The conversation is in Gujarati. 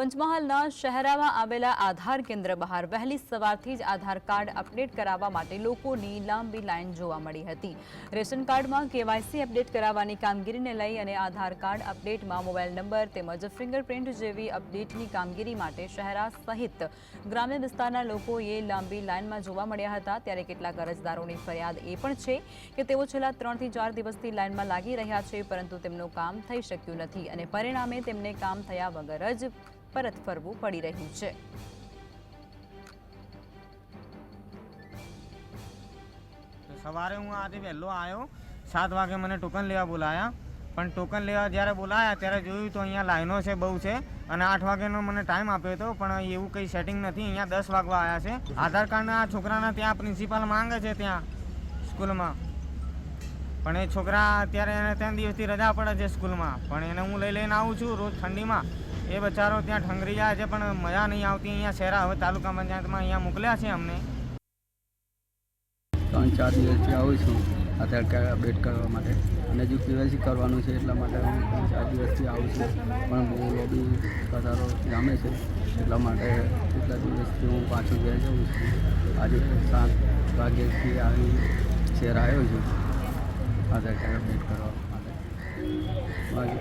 પંચમહાલના શહેરામાં આવેલા આધાર કેન્દ્ર બહાર વહેલી સવારથી જ આધાર કાર્ડ અપડેટ કરાવવા માટે લોકોની લાંબી લાઇન જોવા મળી હતી. રેશન કાર્ડમાં કેવાયસી અપડેટ કરાવવાની કામગીરીને લઈ અને આધાર કાર્ડ અપડેટમાં મોબાઈલ નંબર તેમજ ફિંગરપ્રિન્ટ જેવી અપડેટની કામગીરી માટે શહેરા સહિત ગ્રામ્ય વિસ્તારના લોકોએ લાંબી લાઇનમાં જોવા મળ્યા હતા. ત્યારે કેટલાક અરજદારોની ફરિયાદ એ પણ છે કે તેઓ છેલ્લા ત્રણથી ચાર દિવસથી લાઇનમાં લાગી રહ્યા છે, પરંતુ તેમનું કામ થઈ શક્યું નથી અને પરિણામે તેમને કામ થયા વગર જ પરત ફરવું પડી રહ્યું છે. સવારે હું આજે વહેલો આવ્યો સાત વાગે મને ટોકન લેવા બોલાયા. પણ ટોકન લેવા જ્યારે બોલાયા ત્યારે જોયું તો અહીંયા લાઈનો છે, બહુ છે. અને આઠ વાગ્યાનો મને ટાઈમ આપ્યો હતો પણ એવું કંઈ સેટિંગ નથી. અહીંયા દસ વાગવા આવ્યા છે. આધાર કાર્ડના છોકરાના ત્યાં પ્રિન્સિપાલ માંગે છે ત્યાં, સ્કૂલમાં. પણ એ છોકરા અત્યારે એને ત્રણ દિવસથી રજા પડે છે સ્કૂલમાં. પણ એને હું લઈ લઈને આવું છું રોજ ઠંડીમાં. એ બચારો ત્યાં ઠંગરી છે, પણ મજા નહીં આવતી. અહીંયા શહેરા હવે તાલુકા પંચાયતમાં અહીંયા મોકલ્યા છે અમને. ત્રણ ચાર દિવસથી આવું છું, આધાર કાર્ડ અપડેટ કરવા માટે. અને જો કેવાયસી કરવાનું છે, એટલા માટે હું ત્રણ ચાર દિવસથી આવું છું. પણ બહુ લોબી કતારો જામે છે, એટલા માટે કેટલા દિવસથી હું પાછું ઘેર જાઉં છું. આજે સાત વાગ્યાથી આવી શહેર આવ્યો છું, આધાર કાર્ડ અપડેટ કરવા માટે. બાકી